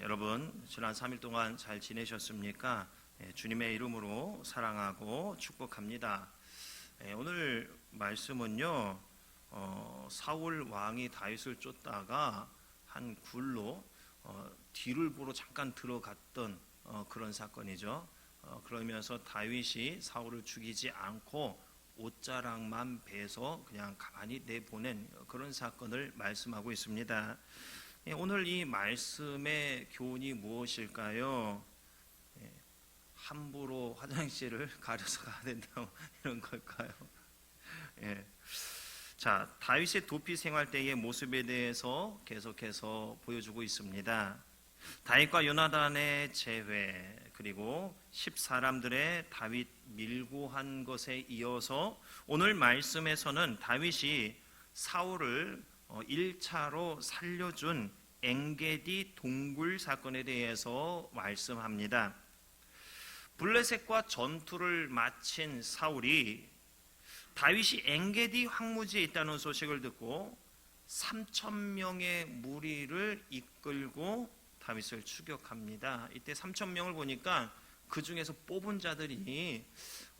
여러분 지난 3일 동안 잘 지내셨습니까? 예, 주님의 이름으로 사랑하고 축복합니다. 예, 오늘 말씀은요 어, 사울 왕이 다윗을 쫓다가 한 굴로 어, 뒤를 보러 잠깐 들어갔던 어, 그런 사건이죠. 어, 그러면서 다윗이 사울을 죽이지 않고 옷자락만 베서 그냥 가만히 내보낸 그런 사건을 말씀하고 있습니다. 예, 오늘 이 말씀의 교훈이 무엇일까요? 예, 함부로 화장실을 가려서 가야 된다 이런 걸까요? 예. 자, 다윗의 도피 생활 때의 모습에 대해서 계속해서 보여주고 있습니다. 다윗과 요나단의 재회 그리고 십 사람들의 다윗 밀고 한 것에 이어서 오늘 말씀에서는 다윗이 사울을 1차로 살려준 엥게디 동굴 사건에 대해서 말씀합니다. 블레셋과 전투를 마친 사울이 다윗이 엥게디 황무지에 있다는 소식을 듣고 3천 명의 무리를 이끌고 다윗을 추격합니다. 이때 3천 명을 보니까 그 중에서 뽑은 자들이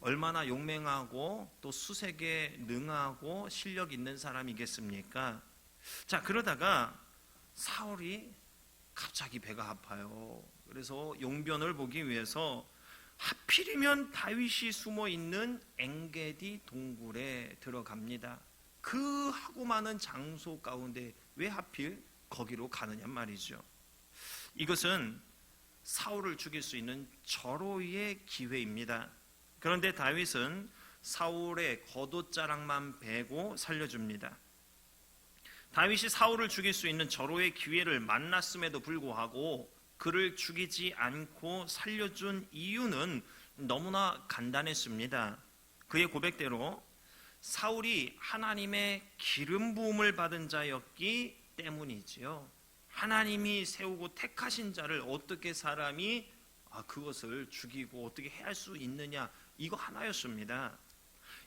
얼마나 용맹하고 또 수색에 능하고 실력 있는 사람이겠습니까? 자 그러다가 사울이 갑자기 배가 아파요. 그래서 용변을 보기 위해서 하필이면 다윗이 숨어 있는 엥게디 동굴에 들어갑니다. 그 하고 많은 장소 가운데 왜 하필 거기로 가느냐 말이죠. 이것은 사울을 죽일 수 있는 절호의 기회입니다. 그런데 다윗은 사울의 겉옷자락만 베고 살려줍니다. 다윗이 사울을 죽일 수 있는 절호의 기회를 만났음에도 불구하고 그를 죽이지 않고 살려준 이유는 너무나 간단했습니다. 그의 고백대로 사울이 하나님의 기름 부음을 받은 자였기 때문이지요. 하나님이 세우고 택하신 자를 어떻게 사람이 아, 그것을 죽이고 어떻게 해야 할수 있느냐 이거 하나였습니다.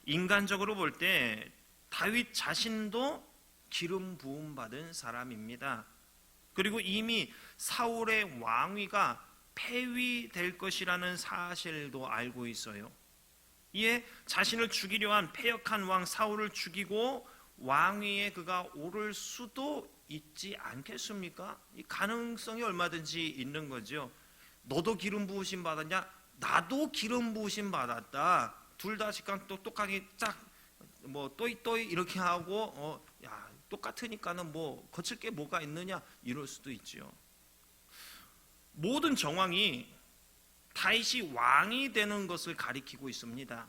인간적으로 볼 때 다윗 자신도 기름 부음 받은 사람입니다. 그리고 이미 사울의 왕위가 폐위될 것이라는 사실도 알고 있어요. 이에 자신을 죽이려 한 패역한 왕 사울을 죽이고 왕위에 그가 오를 수도 있지 않겠습니까? 이 가능성이 얼마든지 있는 거죠. 너도 기름 부으심 받았냐? 나도 기름 부으심 받았다. 둘 다 식강 똑똑하게 짝 뭐 또이 또이 이렇게 하고 어, 야 똑같으니까는 뭐 거칠 게 뭐가 있느냐 이럴 수도 있지요. 모든 정황이 다윗이 왕이 되는 것을 가리키고 있습니다.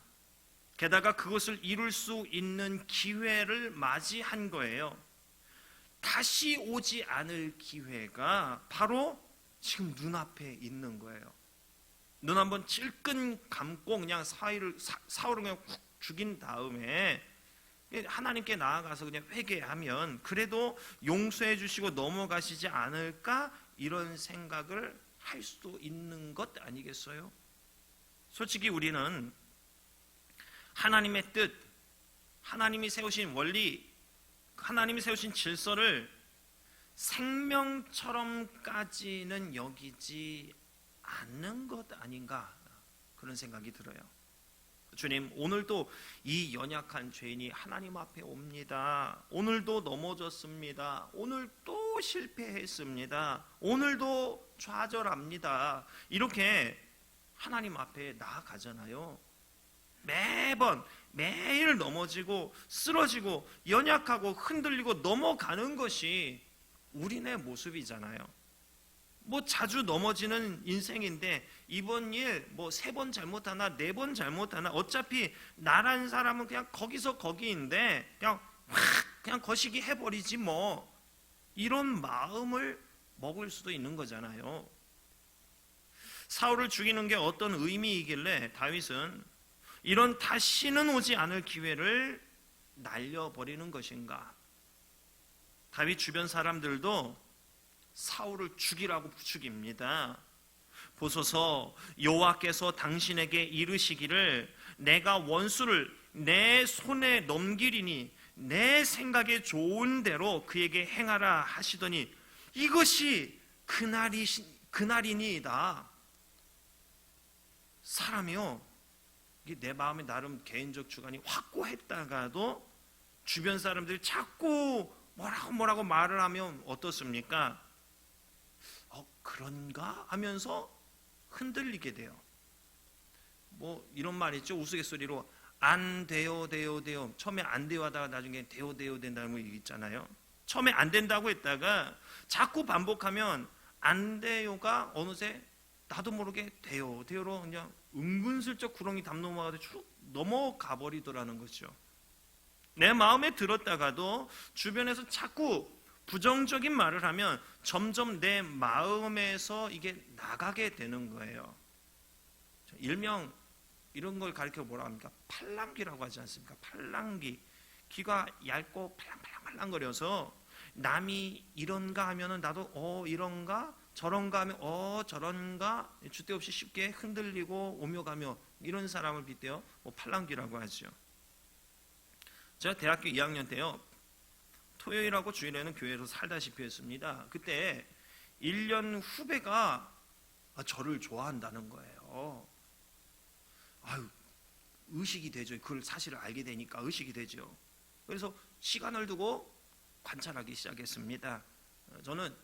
게다가 그것을 이룰 수 있는 기회를 맞이한 거예요. 다시 오지 않을 기회가 바로 지금 눈앞에 있는 거예요. 눈 한번 찔끔 감고 그냥 사울을, 사울을 그냥 쿡 죽인 다음에 하나님께 나아가서 그냥 회개하면 그래도 용서해 주시고 넘어가시지 않을까 이런 생각을 할 수도 있는 것 아니겠어요? 솔직히 우리는 하나님의 뜻, 하나님이 세우신 원리, 하나님이 세우신 질서를 생명처럼까지는 여기지 않는 것 아닌가 그런 생각이 들어요. 주님, 오늘도 이 연약한 죄인이 하나님 앞에 옵니다. 오늘도 넘어졌습니다. 오늘 또 실패했습니다. 오늘도 좌절합니다. 이렇게 하나님 앞에 나아가잖아요. 매번 매일 넘어지고 쓰러지고 연약하고 흔들리고 넘어가는 것이 우리네 모습이잖아요. 뭐 자주 넘어지는 인생인데 이번 일 뭐 세 번 잘못하나 네 번 잘못하나 어차피 나란 사람은 그냥 거기서 거기인데 그냥 확 그냥 거시기 해버리지 뭐 이런 마음을 먹을 수도 있는 거잖아요. 사울을 죽이는 게 어떤 의미이길래 다윗은 이런 다시는 오지 않을 기회를 날려버리는 것인가? 다윗 주변 사람들도 사울을 죽이라고 부축입니다. 보소서 여호와께서 당신에게 이르시기를 내가 원수를 내 손에 넘기리니 내 생각에 좋은 대로 그에게 행하라 하시더니 이것이 그날이 그날이니이다. 사람이요. 이게 내 마음에 나름 개인적 주관이 확고했다가도 주변 사람들이 자꾸 뭐라고 뭐라고 말을 하면 어떻습니까? 어 그런가 하면서 흔들리게 돼요. 뭐 이런 말 있죠 우스갯소리로 안 돼요 돼요 돼요 처음에 안 돼요 하다가 나중에 돼요 돼요 된다는 거 있잖아요. 처음에 안 된다고 했다가 자꾸 반복하면 안 돼요가 어느새 나도 모르게 돼요 돼요로 그냥 은근슬쩍 구렁이 담 넘어가도 쭉 넘어가 버리더라는 거죠. 내 마음에 들었다가도 주변에서 자꾸 부정적인 말을 하면 점점 내 마음에서 이게 나가게 되는 거예요. 일명 이런 걸 가리켜 뭐라 합니까? 팔랑귀라고 하지 않습니까? 팔랑귀. 귀가 얇고 팔랑팔랑팔랑거려서 남이 이런가 하면은 나도 어 이런가 저런가 하면 어 저런가 주대 없이 쉽게 흔들리고 오며 가며 이런 사람을 빗대어 뭐 팔랑귀라고 하죠. 제가 대학교 2학년 때요. 토요일하고 주일에는 교회에서 살다시피 했습니다. 그때 1년 후배가 아, 저를 좋아한다는 거예요. 아유, 의식이 되죠. 그걸 사실을 알게 되니까 의식이 되죠. 그래서 시간을 두고 관찰하기 시작했습니다. 어, 저는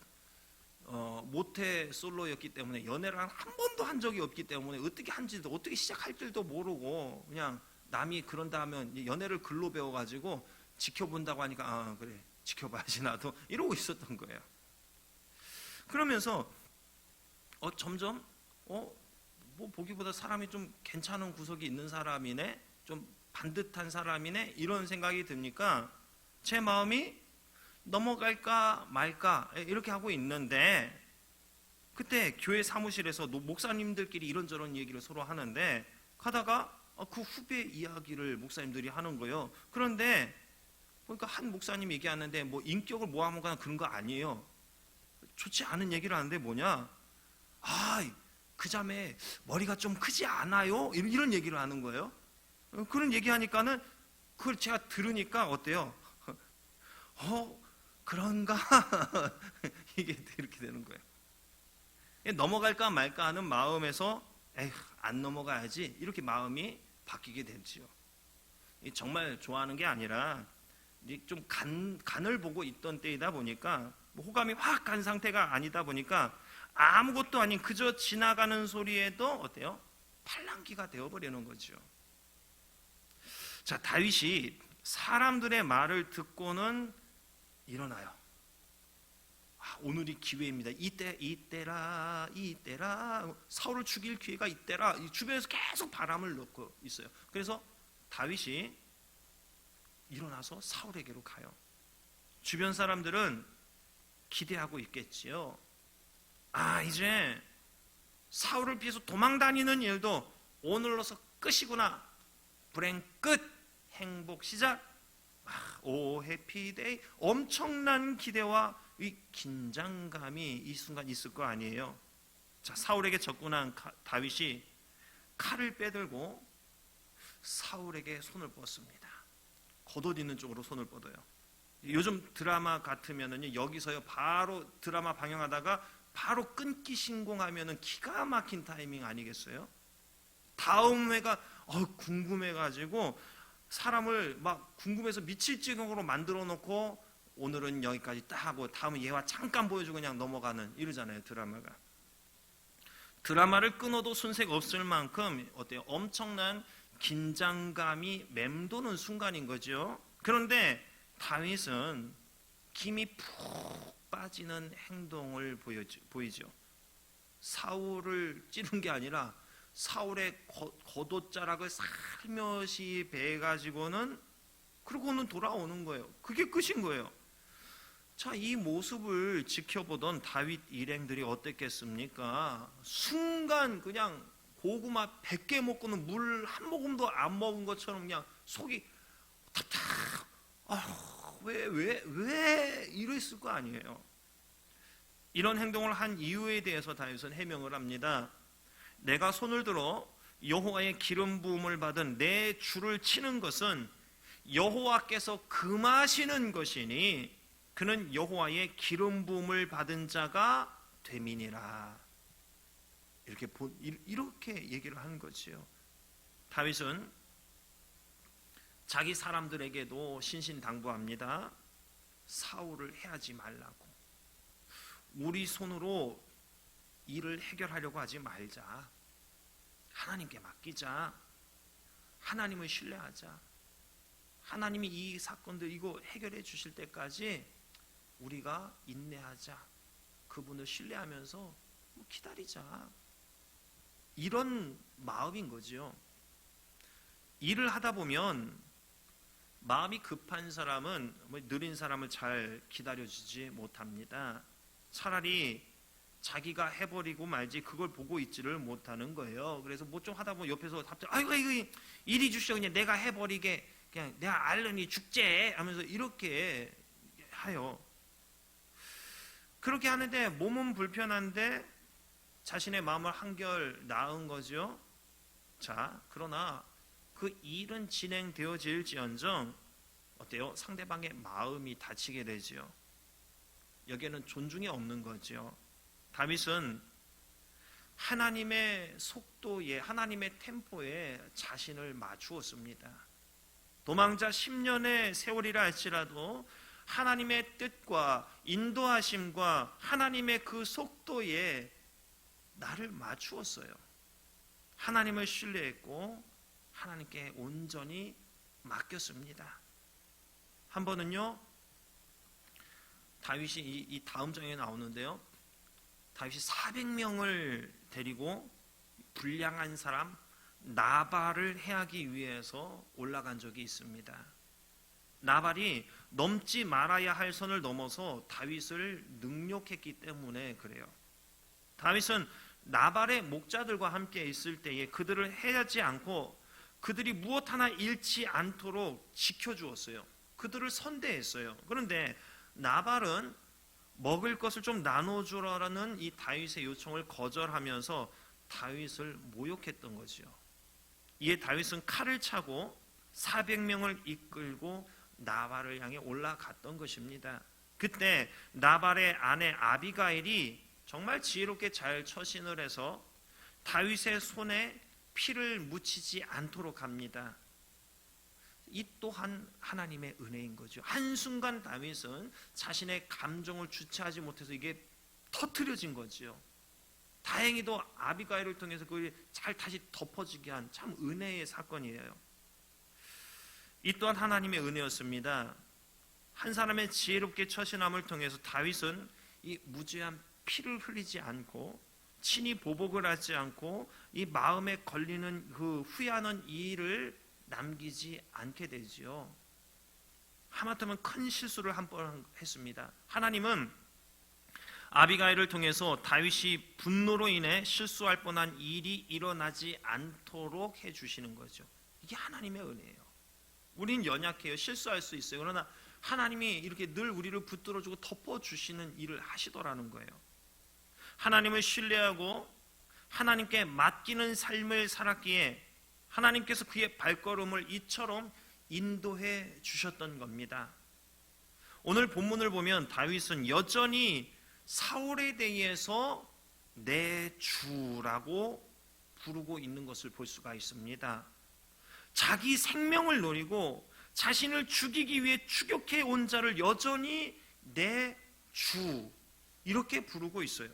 어, 모태 솔로였기 때문에 연애를 한 번도 한 적이 없기 때문에 어떻게 한지도 어떻게 시작할 줄도 모르고 그냥 남이 그런다 하면 이 연애를 글로 배워가지고 지켜본다고 하니까 아 그래 지켜봐야지 나도 이러고 있었던 거예요. 그러면서 어 점점 어 뭐 보기보다 사람이 좀 괜찮은 구석이 있는 사람이네 좀 반듯한 사람이네 이런 생각이 듭니까 제 마음이 넘어갈까 말까 이렇게 하고 있는데 그때 교회 사무실에서 노- 목사님들끼리 이런저런 얘기를 서로 하는데 가다가 어, 그 후배 이야기를 목사님들이 하는 거예요. 그런데 보니까 한 목사님 얘기하는데 뭐 인격을 모함하거나 그런 거 아니에요. 좋지 않은 얘기를 하는데 뭐냐? 아, 그 자매 머리가 좀 크지 않아요? 이런, 얘기를 하는 거예요. 어, 그런 얘기하니까는 그걸 제가 들으니까 어때요? 어, 그런가? 이게 이렇게 되는 거예요. 넘어갈까 말까 하는 마음에서 에휴, 안 넘어가야지 이렇게 마음이 바뀌게 되지요. 이 정말 좋아하는 게 아니라 좀 간, 간을 보고 있던 때이다 보니까 뭐 호감이 확 간 상태가 아니다 보니까 아무것도 아닌 그저 지나가는 소리에도 어때요? 팔랑귀가 되어버리는 거죠. 자 다윗이 사람들의 말을 듣고는 일어나요. 아, 오늘이 기회입니다. 이때 이때라 이때라 사울을 죽일 기회가 이때라 이 주변에서 계속 바람을 넣고 있어요. 그래서 다윗이 일어나서 사울에게로 가요. 주변 사람들은 기대하고 있겠지요. 아 이제 사울을 피해서 도망 다니는 일도 오늘로서 끝이구나. 불행 끝. 행복 시작. 아, 오 해피데이. 엄청난 기대와 이 긴장감이 이 순간 있을 거 아니에요. 자 사울에게 접근한 가- 다윗이 칼을 빼들고 사울에게 손을 뻗습니다. 겉옷 있는 쪽으로 손을 뻗어요. 요즘 드라마 같으면은 여기서요 바로 드라마 방영하다가 바로 끊기 신공하면은 기가 막힌 타이밍 아니겠어요? 다음 회가 어, 궁금해가지고 사람을 막 궁금해서 미칠 지경으로 만들어 놓고 오늘은 여기까지 딱 하고 다음은 얘와 잠깐 보여주고 그냥 넘어가는 이러잖아요 드라마가 드라마를 끊어도 손색 없을 만큼 어때요 엄청난 긴장감이 맴도는 순간인 거죠 그런데 다윗은 김이 푹 빠지는 행동을 보이죠 사울을 찌른 게 아니라 사울의 겉- 겉옷자락을 살며시 베가지고는 그러고는 돌아오는 거예요. 그게 끝인 거예요. 자, 이 모습을 지켜보던 다윗 일행들이 어땠겠습니까? 순간 그냥 고구마 100개 먹고는 물 한 모금도 안 먹은 것처럼 그냥 속이. 아, 왜, 왜, 왜 이랬을 거 아니에요. 이런 행동을 한 이유에 대해서 다윗은 해명을 합니다. 내가 손을 들어 여호와의 기름 부음을 받은 내 주를 치는 것은 여호와께서 금하시는 것이니 그는 여호와의 기름 부음을 받은 자가 됨이니라. 이렇게 이렇게 얘기를 하는 거지요. 다윗은 자기 사람들에게도 신신당부합니다. 사울을 해하지 말라고. 우리 손으로 일을 해결하려고 하지 말자. 하나님께 맡기자. 하나님을 신뢰하자. 하나님이 이 사건들 이거 해결해 주실 때까지 우리가 인내하자. 그분을 신뢰하면서 뭐 기다리자. 이런 마음인 거지요. 일을 하다 보면 마음이 급한 사람은 뭐 느린 사람을 잘 기다려주지 못합니다. 차라리 자기가 해버리고 말지 그걸 보고 있지를 못하는 거예요. 그래서 뭐 좀 하다 보면 옆에서 갑자기 아이고 이거 이리 주시오 그냥 내가 해버리게 그냥 내가 알르니 죽제 하면서 이렇게 하요. 그렇게 하는데 몸은 불편한데 자신의 마음을 한결 나은 거죠. 자, 그러나 그 일은 진행되어질지언정 어때요? 상대방의 마음이 다치게 되지요. 여기에는 존중이 없는 거지요. 다윗은 하나님의 속도에 하나님의 템포에 자신을 맞추었습니다. 도망자 10년의 세월이라 할지라도 하나님의 뜻과 인도하심과 하나님의 그 속도에 나를 맞추었어요. 하나님을 신뢰했고 하나님께 온전히 맡겼습니다. 한 번은요 다윗이 이, 이 다음 장에 나오는데요. 다윗이 400명을 데리고 불량한 사람 나발을 해하기 위해서 올라간 적이 있습니다. 나발이 넘지 말아야 할 선을 넘어서 다윗을 능욕했기 때문에 그래요. 다윗은 나발의 목자들과 함께 있을 때에 그들을 해하지 않고 그들이 무엇 하나 잃지 않도록 지켜주었어요. 그들을 선대했어요. 그런데 나발은 먹을 것을 좀 나눠주라는 이 다윗의 요청을 거절하면서 다윗을 모욕했던 거지요. 이에 다윗은 칼을 차고 400명을 이끌고 나발을 향해 올라갔던 것입니다. 그때 나발의 아내 아비가일이 정말 지혜롭게 잘 처신을 해서 다윗의 손에 피를 묻히지 않도록 합니다. 이 또한 하나님의 은혜인 거죠. 한순간 다윗은 자신의 감정을 주체하지 못해서 이게 터트려진 거지요. 다행히도 아비가일을 통해서 그걸 잘 다시 덮어지게 한 참 은혜의 사건이에요. 이 또한 하나님의 은혜였습니다. 한 사람의 지혜롭게 처신함을 통해서 다윗은 이 무죄한 피를 흘리지 않고 친히 보복을 하지 않고 이 마음에 걸리는 그 후회하는 일을 남기지 않게 되지요. 하마터면 큰 실수를 한 번 했습니다. 하나님은 아비가일을 통해서 다윗이 분노로 인해 실수할 뻔한 일이 일어나지 않도록 해 주시는 거죠. 이게 하나님의 은혜예요. 우린 연약해요. 실수할 수 있어요. 그러나 하나님이 이렇게 늘 우리를 붙들어 주고 덮어 주시는 일을 하시더라는 거예요. 하나님을 신뢰하고 하나님께 맡기는 삶을 살았기에 하나님께서 그의 발걸음을 이처럼 인도해 주셨던 겁니다. 오늘 본문을 보면 다윗은 여전히 사울에 대해서 내 주라고 부르고 있는 것을 볼 수가 있습니다. 자기 생명을 노리고 자신을 죽이기 위해 추격해 온 자를 여전히 내 주 이렇게 부르고 있어요.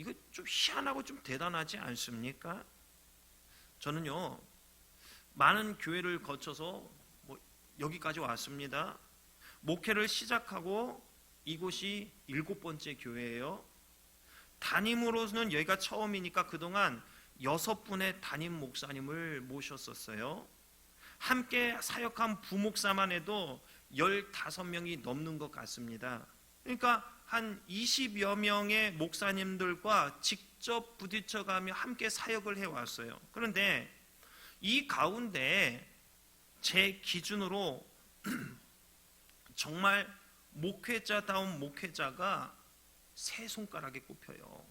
이거 좀 희한하고 좀 대단하지 않습니까? 저는요 많은 교회를 거쳐서 뭐 여기까지 왔습니다. 목회를 시작하고 이곳이 일곱 번째 교회예요. 담임으로서는 여기가 처음이니까 그동안 여섯 분의 담임 목사님을 모셨었어요. 함께 사역한 부목사만 해도 15명이 넘는 것 같습니다. 그러니까 한 20여 명의 목사님들과 직접 부딪혀가며 함께 사역을 해왔어요. 그런데 이 가운데 제 기준으로 정말 목회자다운 목회자가 세 손가락에 꼽혀요.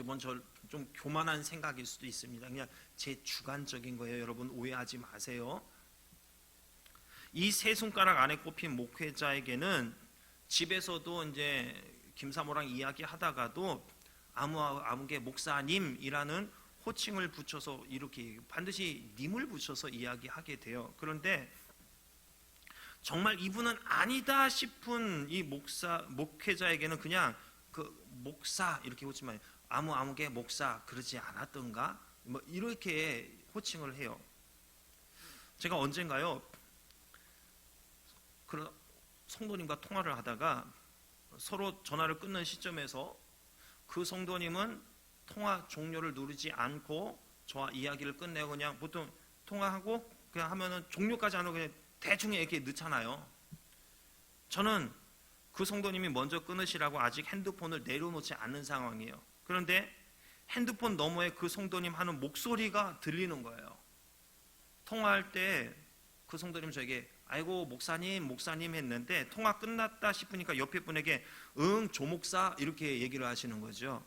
이번 저좀 교만한 생각일 수도 있습니다. 그냥 제 주관적인 거예요. 여러분 오해하지 마세요. 이 세 손가락 안에 꼽힌 목회자에게는 집에서도 이제 김사모랑 이야기하다가도 아무 아무개 목사님이라는 호칭을 붙여서 이렇게 반드시 님을 붙여서 이야기하게 돼요. 그런데 정말 이분은 아니다 싶은 이 목사 목회자에게는 그냥 그 목사 이렇게 호칭만. 아무 아무개 목사 그러지 않았던가 뭐 이렇게 호칭을 해요. 제가 언젠가요 그런 성도님과 통화를 하다가 서로 전화를 끊는 시점에서 그 성도님은 통화 종료를 누르지 않고 저와 이야기를 끝내고 그냥 보통 통화하고 그냥 하면은 종료까지 안 하고 그냥 대충 이렇게 넣잖아요. 저는 그 성도님이 먼저 끊으시라고 아직 핸드폰을 내려놓지 않는 상황이에요. 그런데 핸드폰 너머에 그 성도님 하는 목소리가 들리는 거예요. 통화할 때 그 성도님 저에게 아이고 목사님 목사님 했는데 통화 끝났다 싶으니까 옆에 분에게 응 조목사 이렇게 얘기를 하시는 거죠.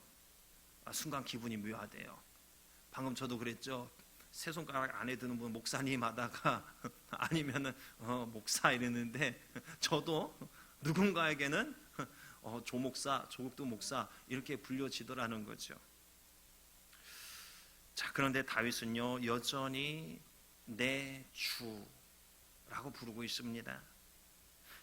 아, 순간 기분이 묘하대요. 방금 저도 그랬죠. 세 손가락 안에 드는 분 목사님 하다가 아니면은 어, 목사 이랬는데 저도 누군가에게는 어, 조목사, 조국도 목사 이렇게 불려지더라는 거죠. 자 그런데 다윗은요 여전히 내 주 라고 부르고 있습니다.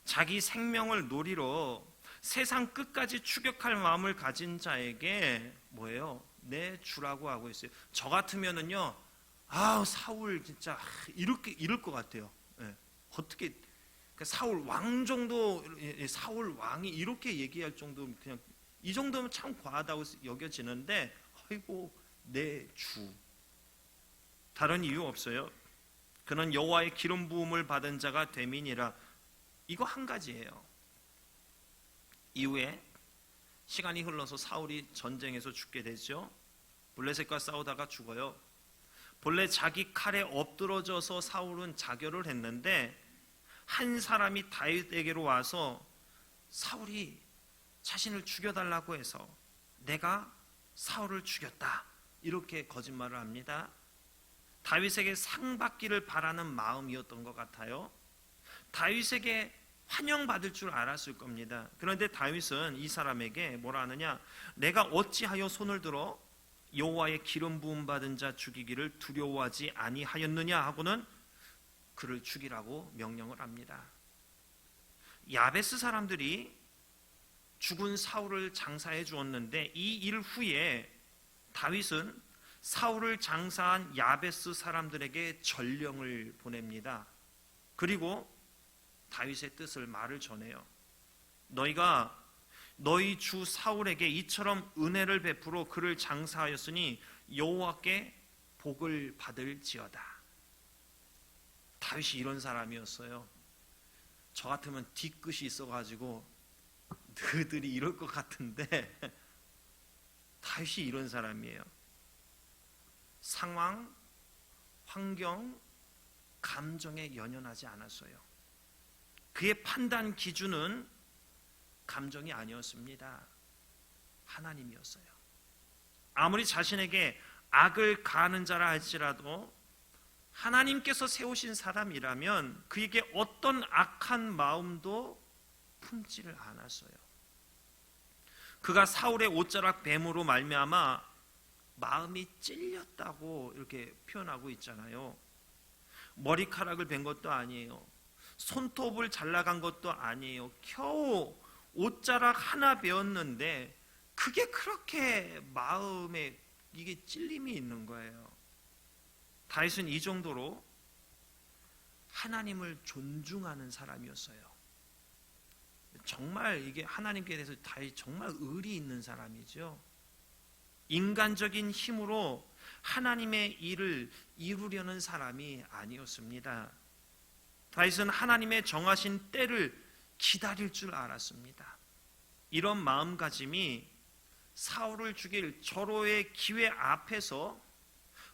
자기 생명을 노리러 세상 끝까지 추격할 마음을 가진 자에게 뭐예요? 내 주라고 하고 있어요. 저 같으면은요, 아 사울 진짜 이렇게 이럴 것 같아요. 예. 어떻게 그러니까 사울 왕 정도 예, 사울 왕이 이렇게 얘기할 정도 그냥 이 정도면 참 과하다고 여겨지는데 아이고 내 주. 다른 이유 없어요. 그는 여호와의 기름 부음을 받은 자가 되민이라 이거 한 가지예요. 이후에 시간이 흘러서 사울이 전쟁에서 죽게 되죠. 블레셋과 싸우다가 죽어요. 본래 자기 칼에 엎드러져서 사울은 자결을 했는데 한 사람이 다윗에게로 와서 사울이 자신을 죽여달라고 해서 내가 사울을 죽였다 이렇게 거짓말을 합니다. 다윗에게 상 받기를 바라는 마음이었던 것 같아요. 다윗에게 환영받을 줄 알았을 겁니다. 그런데 다윗은 이 사람에게 뭐라 하느냐? 내가 어찌하여 손을 들어 여호와의 기름 부음 받은 자 죽이기를 두려워하지 아니하였느냐 하고는 그를 죽이라고 명령을 합니다. 야베스 사람들이 죽은 사울을 장사해 주었는데 이 일 후에 다윗은 사울을 장사한 야베스 사람들에게 전령을 보냅니다. 그리고 다윗의 뜻을 말을 전해요. 너희가 너희 주 사울에게 이처럼 은혜를 베풀어 그를 장사하였으니 여호와께 복을 받을지어다. 다윗이 이런 사람이었어요. 저 같으면 뒤끝이 있어가지고 너희들이 이럴 것 같은데 다윗이 이런 사람이에요. 상황, 환경, 감정에 연연하지 않았어요. 그의 판단 기준은 감정이 아니었습니다. 하나님이었어요. 아무리 자신에게 악을 가하는 자라 할지라도 하나님께서 세우신 사람이라면 그에게 어떤 악한 마음도 품지를 않았어요. 그가 사울의 옷자락 뱀으로 말미암아 마음이 찔렸다고 이렇게 표현하고 있잖아요. 머리카락을 벤 것도 아니에요. 손톱을 잘라간 것도 아니에요. 겨우 옷자락 하나 베었는데 그게 그렇게 마음에 이게 찔림이 있는 거예요. 다윗은 이 정도로 하나님을 존중하는 사람이었어요. 정말 이게 하나님께 대해서 다윗 정말 의리 있는 사람이죠. 인간적인 힘으로 하나님의 일을 이루려는 사람이 아니었습니다. 다윗은 하나님의 정하신 때를 기다릴 줄 알았습니다. 이런 마음가짐이 사울을 죽일 절호의 기회 앞에서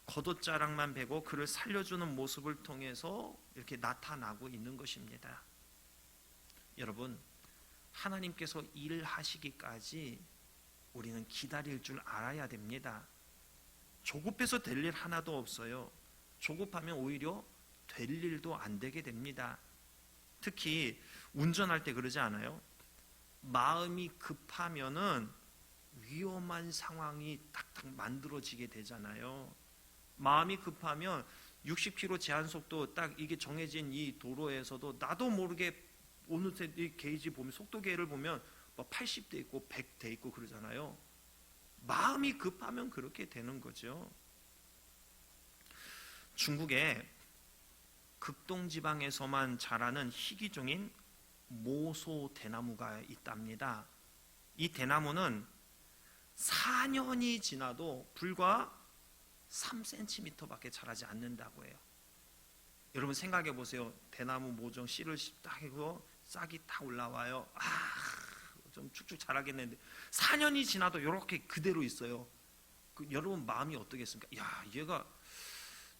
겉옷자락만 베고 그를 살려주는 모습을 통해서 이렇게 나타나고 있는 것입니다. 여러분, 하나님께서 일하시기까지 우리는 기다릴 줄 알아야 됩니다. 조급해서 될 일 하나도 없어요. 조급하면 오히려 될 일도 안 되게 됩니다. 특히 운전할 때 그러지 않아요? 마음이 급하면은 위험한 상황이 딱딱 만들어지게 되잖아요. 마음이 급하면 60km 제한 속도 딱 이게 정해진 이 도로에서도 나도 모르게 어느새 이 게이지 보면 속도 계를 보면 뭐 80대 있고 100대 있고 그러잖아요. 마음이 급하면 그렇게 되는 거죠. 중국에 극동 지방에서만 자라는 희귀종인 모소 대나무가 있답니다. 이 대나무는 4년이 지나도 불과 3cm밖에 자라지 않는다고 해요. 여러분 생각해 보세요. 대나무 모종 씨를 딱 하고 싹이 딱 올라와요. 아, 좀 축축 자라겠는데 4년이 지나도 이렇게 그대로 있어요. 그 여러분 마음이 어떻겠습니까? 야, 얘가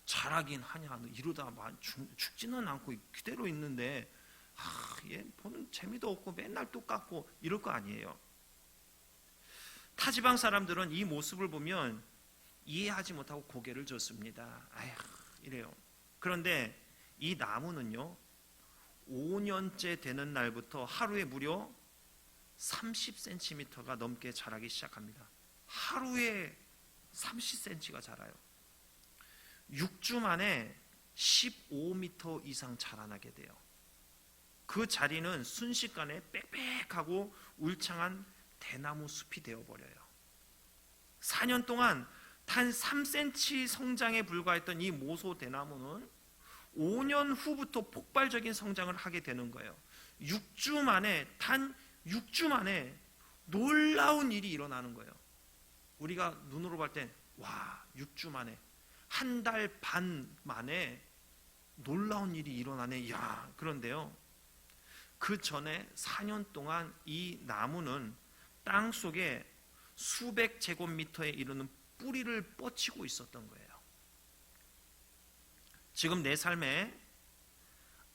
자라긴 하냐? 이러다 죽, 죽지는 않고 그대로 있는데 아, 얘 보는 재미도 없고 맨날 똑같고 이럴 거 아니에요. 타지방 사람들은 이 모습을 보면 이해하지 못하고 고개를 젓습니다. 아휴, 이래요. 그런데 이 나무는요, 5년째 되는 날부터 하루에 무려 30cm가 넘게 자라기 시작합니다. 하루에 30cm가 자라요. 6주 만에 15m 이상 자라나게 돼요. 그 자리는 순식간에 빽빽하고 울창한 대나무 숲이 되어버려요. 4년 동안 단 3cm 성장에 불과했던 이 모소 대나무는 5년 후부터 폭발적인 성장을 하게 되는 거예요. 6주 만에 단 6주 만에 놀라운 일이 일어나는 거예요. 우리가 눈으로 볼 땐 와, 6주 만에 한 달 반 만에 놀라운 일이 일어나네. 야, 그런데요. 그 전에 4년 동안 이 나무는 땅 속에 수백 제곱미터에 이르는 뿌리를 뻗치고 있었던 거예요. 지금 내 삶에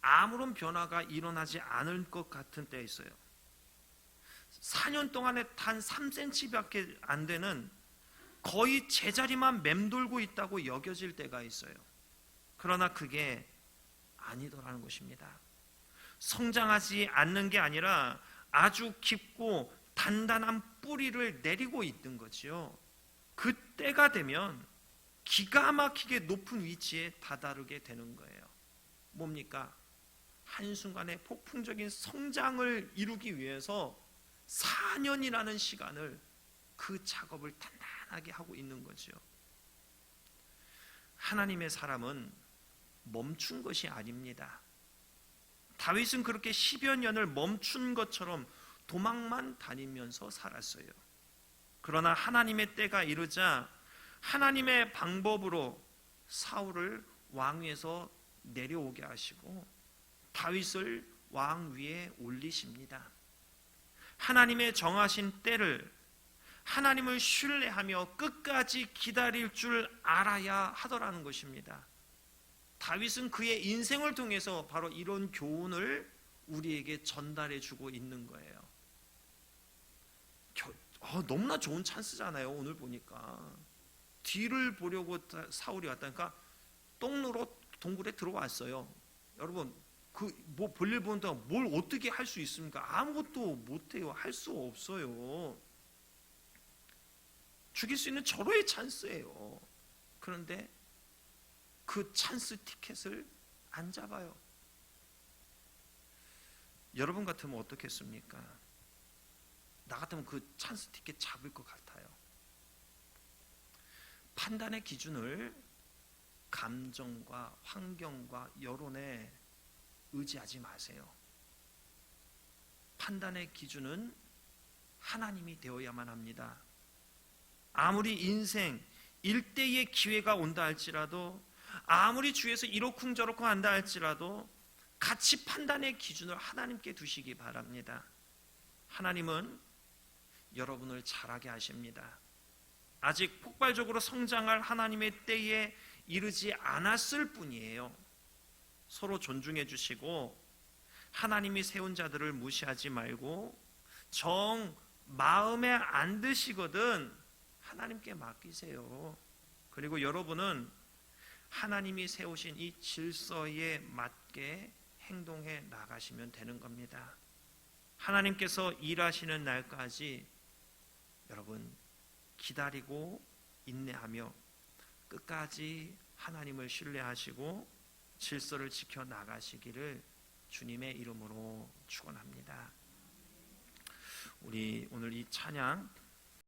아무런 변화가 일어나지 않을 것 같은 때에 있어요. 4년 동안에 단 3cm밖에 안 되는 거의 제자리만 맴돌고 있다고 여겨질 때가 있어요. 그러나 그게 아니더라는 것입니다. 성장하지 않는 게 아니라 아주 깊고 단단한 뿌리를 내리고 있는 거지요. 그때가 되면 기가 막히게 높은 위치에 다다르게 되는 거예요. 뭡니까? 한순간에 폭풍적인 성장을 이루기 위해서 4년이라는 시간을 그 작업을 단단하게 하고 있는 거죠. 하나님의 사람은 멈춘 것이 아닙니다. 다윗은 그렇게 10여 년을 멈춘 것처럼 도망만 다니면서 살았어요. 그러나 하나님의 때가 이르자 하나님의 방법으로 사울을 왕위에서 내려오게 하시고 다윗을 왕 위에 올리십니다. 하나님의 정하신 때를 하나님을 신뢰하며 끝까지 기다릴 줄 알아야 하더라는 것입니다. 다윗은 그의 인생을 통해서 바로 이런 교훈을 우리에게 전달해 주고 있는 거예요. 어, 너무나 좋은 찬스잖아요. 오늘 보니까 뒤를 보려고 사울이 왔다니까 똥누로 동굴에 들어왔어요. 여러분 그뭐 볼일 본다 뭘 어떻게 할 수 있습니까? 아무것도 못해요. 할 수 없어요. 죽일 수 있는 절호의 찬스예요. 그런데 그 찬스 티켓을 안 잡아요. 여러분 같으면 어떻겠습니까? 나 같으면 그 찬스 티켓 잡을 것 같아요. 판단의 기준을 감정과 환경과 여론에 의지하지 마세요. 판단의 기준은 하나님이 되어야만 합니다. 아무리 인생 일대의 기회가 온다 할지라도 아무리 주에서 이러쿵저러쿵 한다 할지라도 같이 판단의 기준을 하나님께 두시기 바랍니다. 하나님은 여러분을 잘하게 하십니다. 아직 폭발적으로 성장할 하나님의 때에 이르지 않았을 뿐이에요. 서로 존중해 주시고 하나님이 세운 자들을 무시하지 말고 정 마음에 안 드시거든 하나님께 맡기세요. 그리고 여러분은 하나님이 세우신 이 질서에 맞게 행동해 나가시면 되는 겁니다. 하나님께서 일하시는 날까지 여러분 기다리고 인내하며 끝까지 하나님을 신뢰하시고 질서를 지켜 나가시기를 주님의 이름으로 축원합니다. 우리 오늘 이 찬양